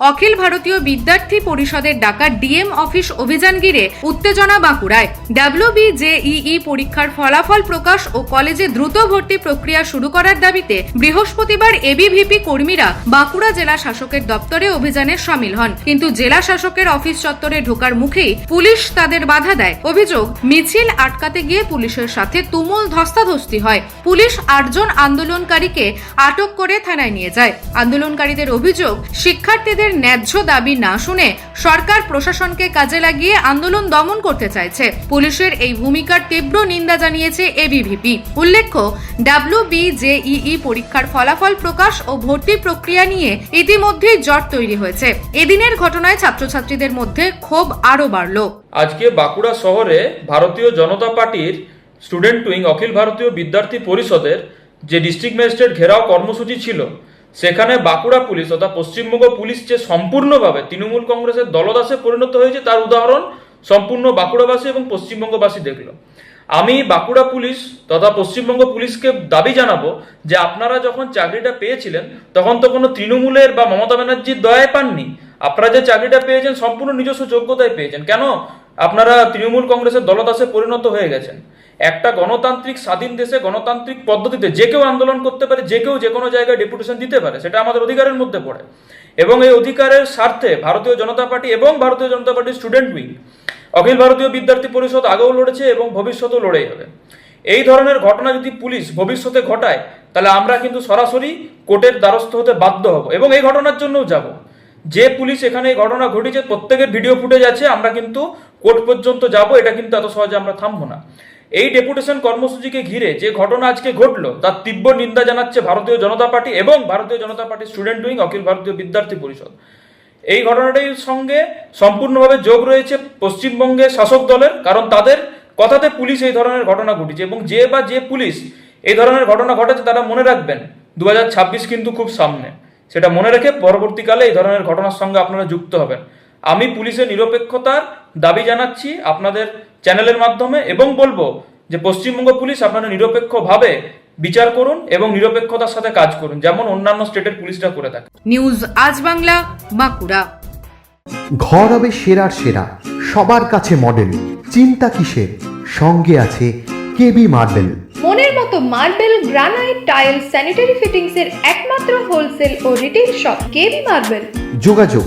অখিল ভারতীয় বিদ্যার্থী পরিষদের ডাকা DM office অভিযান ঘিরে উত্তেজনা বাঁকুড়ায়। ডাব্লিউবিজেইই পরীক্ষার ফলাফল প্রকাশ ও কলেজে দ্রুত ভর্তি প্রক্রিয়া শুরু করার দাবিতে বৃহস্পতিবার এবিভিপি কর্মীরা বাঁকুড়া জেলা শাসকের দপ্তরে অভিযানে সামিল হন। কিন্তু জেলা শাসকের অফিস চত্বরে ঢোকার মুখেই পুলিশ তাদের বাধা দেয়। অভিযোগ, মিছিল আটকাতে গিয়ে পুলিশের সাথে তুমুল ধস্তাধস্তি হয়। পুলিশ আটজন আন্দোলনকারীকে আটক করে থানায় নিয়ে যায়। আন্দোলনকারীদের অভিযোগ, শিক্ষার্থীদের ন্যায্য দাবি না শুনে সরকার প্রশাসনকে কাজে লাগিয়ে আন্দোলন দমন করতে চাইছে। পুলিশের এই ভূমিকার তীব্র নিন্দা জানিয়েছে এবিভিপি উল্লেখ্য ডাব্লিউবিজেইই পরীক্ষার ফলাফল প্রকাশ ও ভর্তি প্রক্রিয়া নিয়ে ইতিমধ্যেই জট তৈরি হয়েছে। এদিনের ঘটনায় ছাত্রছাত্রীদের মধ্যে ক্ষোভ আরও বাড়ল। আজকে বাঁকুড়া শহরে ভারতীয় জনতা পার্টির স্টুডেন্ট উইং, অখিল ভারতীয় বিদ্যার্থী পরিষদের যে ডিস্ট্রিক্ট ম্যাজিস্ট্রেট ঘেরাও কর্মসূচি ছিল সেখানে বাঁকুড়া পুলিশ তথা পশ্চিমবঙ্গ পুলিশ যে সম্পূর্ণভাবে তৃণমূল কংগ্রেসের দলদাসে পরিণত হয়েছে, তার উদাহরণ সম্পূর্ণ বাঁকুড়াবাসী এবং পশ্চিমবঙ্গবাসী দেখল। আমি বাঁকুড়া পুলিশ তথা পশ্চিমবঙ্গ পুলিশকে দাবি জানাব যে আপনারা যখন চাকরিটা পেয়েছিলেন, তখন তো কোনো তৃণমূলের বা মমতা ব্যানার্জির দয়ায় পাননি। আপনারা যে চাকরিটা পেয়েছেন, সম্পূর্ণ নিজস্ব যোগ্যতায় পেয়েছেন। কেন? আপনারা তৃণমূল কংগ্রেসের দলদাসে পরিণত হয়ে গেছেন। একটা গণতান্ত্রিক স্বাধীন দেশে গণতান্ত্রিক পদ্ধতিতে যে কেউ আন্দোলন করতে পারে, যে কেউ যে কোনো জায়গায় ডেপুটেশন দিতে পারে, সেটা আমাদের অধিকারের মধ্যে পড়ে। এবং এই অধিকারের স্বার্থে ভারতীয় জনতা পার্টি এবং ভারতীয় জনতা পার্টির স্টুডেন্ট উইং, অখিল ভারতীয় বিদ্যার্থী পরিষদ আগেও লড়েছে এবং ভবিষ্যতেও লড়েই হবে। এই ধরনের ঘটনা যদি পুলিশ ভবিষ্যতে ঘটায়, তাহলে আমরা কিন্তু সরাসরি কোর্টের দ্বারস্থ হতে বাধ্য হব এবং এই ঘটনার জন্যও যাব। যে পুলিশ এখানে এই ঘটনা ঘটেছে প্রত্যেকের ভিডিও ফুটেজ আছে, আমরা কিন্তু কোর্ট পর্যন্ত যাব, এটা কিন্তু এত সহজে আমরা থামবো না। এই ডেপুটেশন কর্মসূচিকে ঘিরে যে ঘটনা আজকে ঘটলো, তার তীব্র নিন্দা জানাচ্ছে ভারতীয় জনতা পার্টি এবং ভারতীয় জনতা পার্টির স্টুডেন্ট উইং অখিল ভারতীয় বিদ্যার্থী পরিষদ। এই ঘটনাটির সঙ্গে সম্পূর্ণভাবে যোগ রয়েছে পশ্চিমবঙ্গের শাসক দলের, কারণ তাদের কথাতে পুলিশ এই ধরনের ঘটনা ঘটেছে এবং যে বা যে পুলিশ এই ধরনের ঘটনা ঘটেছে তারা মনে রাখবেন দু হাজার ছাব্বিশ কিন্তু খুব সামনে। সেটা মনে রেখে পরবর্তীকালে এই ধরনের ঘটনার সঙ্গে আপনারা যুক্ত হবেন। আমি পুলিশের নিরপেক্ষতার দাবি জানাচ্ছি আপনাদের চ্যানেলের মাধ্যমে এবং বলব যে পশ্চিমবঙ্গ পুলিশ আপনারা নিরপেক্ষভাবে বিচার করুন এবং নিরপেক্ষতার সাথে কাজ করুন যেমন অন্যান্য স্টেটের পুলিশরা করে থাকে। নিউজ আজ বাংলা বাঁকুড়া। ঘর হবে সেরার সেরা সবার কাছে মডেল চিন্তা কিসের? সঙ্গে আছে কেবি মার্বেল মনের মতো marble granite tile sanitary fittings এর একমাত্র হোলসেল ও রিটেল শপ কেবি মার্বেল যোগাযোগ